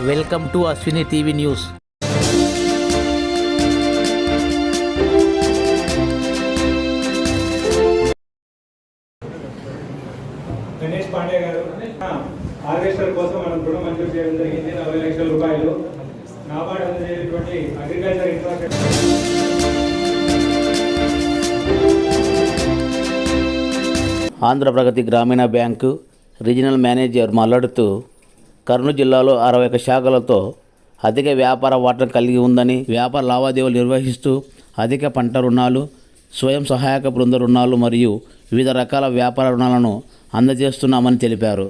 Welcome to Ashwini TV news Ganesh Pandey గారు harvester కోసం మనం రుణం మంజూరు చేయడం జరిగింది. నలభై లక్షల రూపాయలు నాబార్డ్ అగ్రికల్చర్ ఇన్ఫ్రాస్ట్రక్చర్ ఆంధ్రప్రగతి గ్రామీణ బ్యాంకు రీజనల్ మేనేజర్ మాట్లాడుతూ కర్నూలు జిల్లాలో అరవై ఒక శాఖలతో అధిక వ్యాపార వాటం కలిగి ఉందని వ్యాపార లావాదేవీలు నిర్వహిస్తూ అధిక పంట రుణాలు స్వయం సహాయక బృంద రుణాలు మరియు వివిధ రకాల వ్యాపార రుణాలను అందజేస్తున్నామని తెలిపారు.